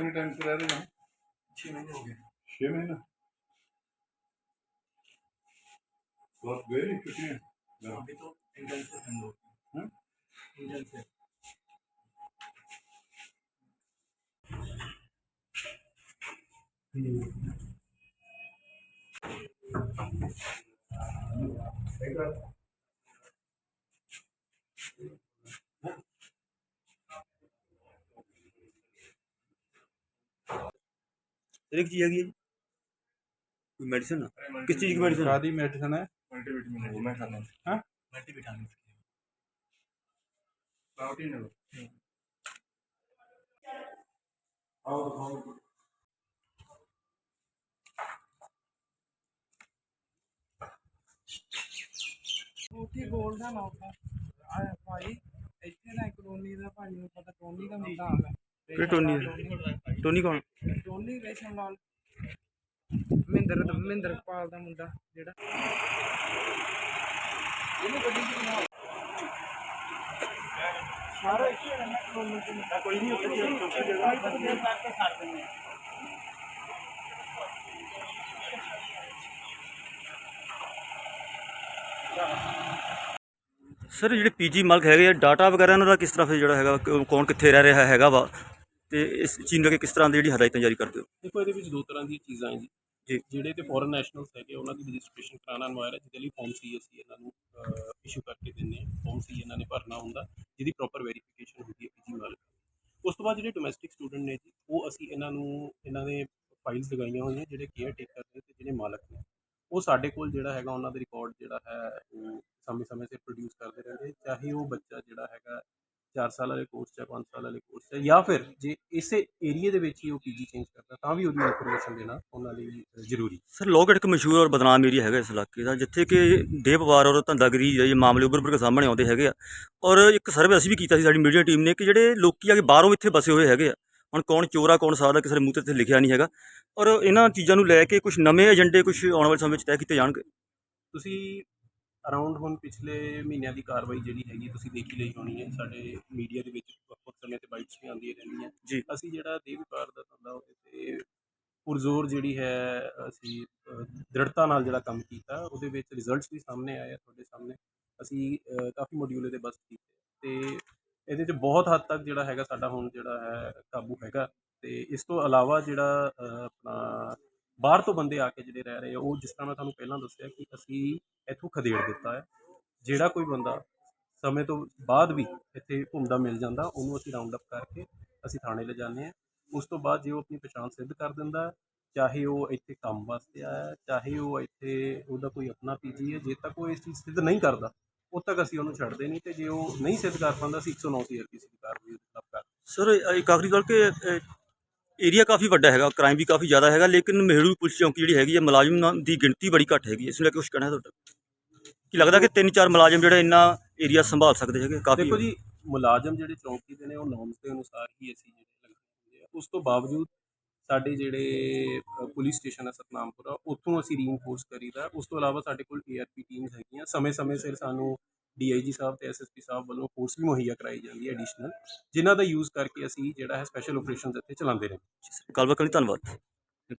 कितने टाइम से रह रहे हैं छः महीने हो गए छह महीने तो आप गए नहीं छुट्टियाँ घर? अभी तो इंटर्न से हम लोग हाँ? इंटर्न से एक चीज़ हैगी है जी कोई मेडिसिन किस चीज़ की मेडिसिन शादी मेडिसिन है मल्टीविटामिन है वो मैं खाना हाँ? मल्टीविटामिन प्रोटीन है आओ दिखाओ ਉੱਥੇ ਗੋਲ ਦਾ ਨੌਕਾ ਆ ਭਾਈ ਇੱਥੇ ਨਾ ਕਲੋਨੀ ਦਾ ਭਾਈ ਨੂੰ ਪਤਾ ਟੋਨੀ ਦਾ ਮੁੰਡਾ ਆ ਗਿਆ ਕਿਹੜੀ ਟੋਨੀ ਹੈ? ਟੋਨੀ ਕੌਣ ਟੋਨੀ ਰੇਸ਼ਮ ਲਾਲ। ਮਹਿੰਦਰ ਮਹਿੰਦਰਪਾਲ ਦਾ ਮੁੰਡਾ ਜਿਹੜਾ। ਇਹਨੂੰ ਗੱਡੀ ਚ ਬਣਾ ਸਾਰਾ ਇੱਥੇ ਰਹਿਣਾ ਕਲੋਨੀ ਚ ਕੋਈ ਨਹੀਂ ਉੱਥੇ ਜਗ੍ਹਾ ਕਰਕੇ ਛੱਡ ਦਿੰਦੇ ਸਰ, ਜਿਹੜੇ ਪੀਜੀ ਮਾਲਕ ਹੈਗੇ ਆ, ਡਾਟਾ ਵਗੈਰਾ ਇਹਨਾਂ ਦਾ ਕਿਸ ਤਰ੍ਹਾਂ ਫਿਰ ਜਿਹੜਾ ਹੈਗਾ, ਕੌਣ ਕਿੱਥੇ ਰਹਿ ਰਿਹਾ ਹੈਗਾ ਵਾ? ਤੇ ਇਸ ਚੀਜ਼ ਨੂੰ ਕਿਸ ਤਰ੍ਹਾਂ ਦੀ ਜਿਹੜੀ ਹਦਾਇਤਾਂ ਜਾਰੀ ਕਰਦੇ ਹੋ? ਦੇਖੋ ਇਹਦੇ ਵਿੱਚ ਦੋ ਤਰ੍ਹਾਂ ਦੀਆਂ ਚੀਜ਼ਾਂ ਹੈ ਜੀ। ਜੀ। ਜਿਹੜੇ ਤੇ ਫੋਰਨ ਨੈਸ਼ਨਲਸ ਹੈਗੇ ਉਹਨਾਂ ਦੀ ਰਜਿਸਟ੍ਰੇਸ਼ਨ ਕਰਾਉਣਾ ਅਨਵਾਇਰ ਹੈ ਜਿਹਦੇ ਲਈ ਫਾਰਮ ਸੀ ਅਸੀਂ ਇਹਨਾਂ ਨੂੰ ਇਸ਼ੂ ਕਰਕੇ ਦਿੰਦੇ ਹਾਂ। ਫਾਰਮ ਸੀ ਇਹਨਾਂ ਨੇ ਭਰਨਾ ਹੁੰਦਾ ਜਿਹਦੀ ਪ੍ਰੋਪਰ ਵੈਰੀਫਿਕੇਸ਼ਨ ਹੁੰਦੀ ਹੈ ਪੀਜੀ ਮਾਲਕ ਦੀ। ਉਸ ਤੋਂ ਬਾਅਦ ਜਿਹੜੇ ਡੋਮੈਸਟਿਕ ਸਟੂਡੈਂਟ ਨੇ ਜੀ ਉਹ ਅਸੀਂ ਇਹਨਾਂ ਨੂੰ ਇਹਨਾਂ ਦੇ ਫਾਈਲਸ ਲਗਾਈਆਂ ਹੋਈਆਂ ਜਿਹੜੇ ਕੇਅਰ ਟੇਕਰ ਨੇ ਤੇ ਜਿਹੜੇ ਮਾਲਕ ਨੇ। ਉਹ ਸਾਡੇ ਕੋਲ ਜਿਹੜਾ ਹੈਗਾ ਉਹਨਾਂ ਦਾ ਰਿਕਾਰਡ ਜਿਹੜਾ ਹੈ ਉਹ ਸਮੇਂ ਸਮੇਂ ਤੇ ਪ੍ਰੋਡਿਊਸ ਕਰਦੇ ਰਹਿੰਦੇ। ਚਾਹੇ ਉਹ ਬੱਚਾ ਜਿਹੜਾ ਹੈਗਾ 4 ਸਾਲ ਵਾਲੇ ਕੋਰਸ ਜਾਂ 5 ਸਾਲ ਵਾਲੇ ਕੋਰਸ ਜਾਂ ਜਾਂ ਫਿਰ ਜੇ ਇਸੇ ਏਰੀਆ ਦੇ ਵਿੱਚ ਹੀ ਉਹ ਪੀਜੀ ਚੇਂਜ ਕਰਦਾ ਤਾਂ ਵੀ ਉਹਦੀ ਇਨਫੋਰਮੇਸ਼ਨ ਦੇਣਾ ਉਹਨਾਂ ਲਈ ਜ਼ਰੂਰੀ। ਸਰ ਲੋਗੜ ਇੱਕ ਮਸ਼ਹੂਰ ਔਰ ਬਦਨਾਮ ਏਰੀਆ ਹੈਗਾ ਇਸ ਇਲਾਕੇ ਦਾ ਜਿੱਥੇ ਕਿ ਦੇਹ ਵਪਾਰ ਔਰ ਧੰਦਾਗਰੀ ਜਿਹੜੇ ਮਾਮਲੇ ਉੱਭਰ ਉੱਭਰ ਕੇ ਸਾਹਮਣੇ ਆਉਂਦੇ ਹੈਗੇ ਆ। ਔਰ ਇੱਕ ਸਰਵੇ ਅਸੀਂ ਵੀ ਕੀਤਾ ਸੀ ਸਾਡੀ ਮੀਡੀਆ ਟੀਮ ਨੇ ਕਿ ਜਿਹੜੇ ਲੋਕੀ ਆ ਕੇ ਬਾਹਰੋਂ ਇੱਥੇ ਬਸੇ ਹੋਏ ਹੈਗੇ ਆ ਹੁਣ ਕੌਣ ਚੋਰ ਕੌਣ ਆ ਕਿਸੇ ਦੇ ਮੂੰਹ ਤੇ ਇੱਥੇ ਲਿਖਿਆ ਨਹੀਂ ਹੈਗਾ। ਔਰ ਇਹਨਾਂ ਚੀਜ਼ਾਂ ਨੂੰ ਲੈ ਕੇ ਕੁਝ ਨਵੇਂ ਏਜੰਡੇ ਕੁਝ ਆਉਣ ਵਾਲੇ ਸਮੇਂ ਵਿੱਚ ਤੈਅ ਕੀਤੇ ਜਾਣਗੇ। ਤੁਸੀਂ ਅਰਾਊਂਡ ਹੁਣ ਪਿਛਲੇ ਮਹੀਨਿਆਂ ਦੀ ਕਾਰਵਾਈ ਜਿਹੜੀ ਹੈਗੀ ਤੁਸੀਂ ਦੇਖੀ ਲਈ ਹੋਣੀ ਹੈ। ਸਾਡੇ ਮੀਡੀਆ ਦੇ ਵਿੱਚ ਵੱਖ ਸਮੇਂ ਤੇ ਬਾਈਟਸ ਵੀ ਆਉਂਦੀਆਂ ਰਹਿੰਦੀਆਂ। ਜੀ। ਅਸੀਂ ਜਿਹੜਾ ਦੇਹ ਵਪਾਰ ਦਾ ਧੰਦਾ ਉਹਦੇ ਤੇ ਪੁਰਜ਼ੋਰ ਜਿਹੜੀ ਹੈ ਅਸੀਂ ਦ੍ਰਿੜਤਾ ਨਾਲ ਜਿਹੜਾ ਕੰਮ ਕੀਤਾ ਉਹਦੇ ਵਿੱਚ ਰਿਜ਼ਲਟਸ ਵੀ ਸਾਹਮਣੇ ਆਏ ਆ ਤੁਹਾਡੇ ਸਾਹਮਣੇ। ਅਸੀਂ ਕਾਫੀ ਮੋਡਿਊਲ ਇਹਦੇ ਬਸ ਕੀਤੇ। ਤੇ ਇਹਦੇ 'ਚ ਬਹੁਤ ਹੱਦ ਤੱਕ ਜਿਹੜਾ ਹੈਗਾ ਸਾਡਾ ਹੁਣ ਜਿਹੜਾ ਹੈ ਕਾਬੂ ਹੈਗਾ। ਤੇ ਇਸ ਤੋਂ ਇਲਾਵਾ ਜਿਹੜਾ ਆਪਣਾ ਬਾਹਰ ਤੋਂ ਬੰਦੇ ਆ ਕੇ ਜਿਹੜੇ ਰਹਿ ਰਹੇ ਆ, ਉਹ ਜਿਸ ਤਰ੍ਹਾਂ ਮੈਂ ਤੁਹਾਨੂੰ ਪਹਿਲਾਂ ਦੱਸਿਆ ਕਿ ਅਸੀਂ ਇੱਥੋਂ ਖਦੇੜ ਦਿੱਤਾ ਹੈ। ਜਿਹੜਾ ਕੋਈ ਬੰਦਾ ਸਮੇਂ ਤੋਂ ਬਾਅਦ ਵੀ ਇੱਥੇ ਘੁੰਮਦਾ ਮਿਲ ਜਾਂਦਾ, ਉਹਨੂੰ ਅਸੀਂ ਰਾਉਂਡ ਅਪ ਕਰਕੇ ਅਸੀਂ ਥਾਣੇ ਲੈ ਜਾਂਦੇ ਹਾਂ। ਉਸ ਤੋਂ ਬਾਅਦ ਜੇ ਉਹ ਆਪਣੀ ਪਛਾਣ ਸਿੱਧ ਕਰ ਦਿੰਦਾ ਚਾਹੇ ਉਹ ਇੱਥੇ ਕੰਮ ਵਾਸਤੇ ਆਇਆ ਚਾਹੇ ਉਹ ਇੱਥੇ ਉਹਦਾ ਕੋਈ ਆਪਣਾ ਪੀਜੀ ਹੈ, ਜੇ ਤੱਕ ਉਹ ਇਸ ਚੀਜ਼ ਸਿੱਧ ਨਹੀਂ ਕਰਦਾ, ਉਦ ਤੱਕ ਅਸੀਂ ਉਹਨੂੰ ਛੱਡਦੇ ਨਹੀਂ ਤੇ ਜੇ ਉਹ ਨਹੀਂ ਸਿੱਧ ਕਰ ਪਾਉਂਦਾ, ਅਸੀਂ 109 ਸੀਆਰਪੀਸੀ ਦੀ ਕਾਰਵਾਈ ਉਹਦੇ ਖਿਲਾਫ ਕਰ ਸਰ ਇੱਕ ਆਖਰੀ ਗੱਲ ਕਿ ਏਰੀਆ ਕਾਫੀ ਵੱਡਾ ਹੈਗਾ ਕ੍ਰਾਈਮ ਵੀ ਕਾਫੀ ਜ਼ਿਆਦਾ ਹੈਗਾ, ਲੇਕਿਨ ਮਹਿੜੂ ਪੁਲਿਸ ਚੌਂਕੀ ਜਿਹੜੀ ਹੈਗੀ ਹੈ ਮੁਲਾਜ਼ਮਾਂ ਦੀ ਗਿਣਤੀ ਬੜੀ ਘੱਟ ਹੈਗੀ ਇਸ ਨੂੰ ਲੈ ਕੇ ਕੁਝ ਕਹਿਣਾ ਤੁਹਾਡਾ? ਕੀ ਲੱਗਦਾ ਕਿ ਤਿੰਨ ਚਾਰ ਮੁਲਾਜ਼ਮ ਜਿਹੜੇ ਇੰਨਾ ਏਰੀਆ ਸੰਭਾਲ ਸਕਦੇ ਹੈਗੇ, ਕਾਫੀ ਦੇਖੋ ਜੀ, ਮੁਲਾਜ਼ਮ ਜਿਹੜੇ ਚੌਂਕੀ ਦੇ ਨੇ, ਉਹ ਨੋਰਮਸ ਦੇ ਅਨੁਸਾਰ ਹੀ ਅਸੀਂ ਜਿਹੜੇ ਲਗਾਏ ਆ। ਉਸ ਤੋਂ ਬਾਵਜੂਦ ਸਾਡੇ ਜਿਹੜੇ ਪੁਲਿਸ ਸਟੇਸ਼ਨ ਹੈ ਸਤਨਾਮਪੁਰਾ, ਉੱਥੋਂ ਅਸੀਂ ਰੀਇਨਫੋਰਸ ਕਰੀਦਾ। ਉਸ ਤੋਂ ਇਲਾਵਾ ਸਾਡੇ ਕੋਲ ਏਆਰਪੀ ਟੀਮਸ ਹੈਗੀਆਂ। ਸਮੇਂ-ਸਮੇਂ ਸਿਰ ਸਾਨੂੰ ਡੀਆਈਜੀ ਸਾਹਿਬ ਤੇ ਐਸਐਸਪੀ ਸਾਹਿਬ ਵੱਲੋਂ ਫੋਰਸ ਵੀ ਮੁਹੱਈਆ ਕਰਾਈ ਜਾਂਦੀ ਹੈ ਐਡੀਸ਼ਨਲ ਜਿਨ੍ਹਾਂ ਦਾ ਯੂਜ਼ ਕਰਕੇ ਅਸੀਂ ਜਿਹੜਾ ਹੈ ਸਪੈਸ਼ਲ ਆਪਰੇਸ਼ਨਸ ਇੱਥੇ ਚਲਾਉਂਦੇ ਰਹੇ ਗੱਲਬਾਤ ਕਰਨ ਲਈ ਧੰਨਵਾਦ।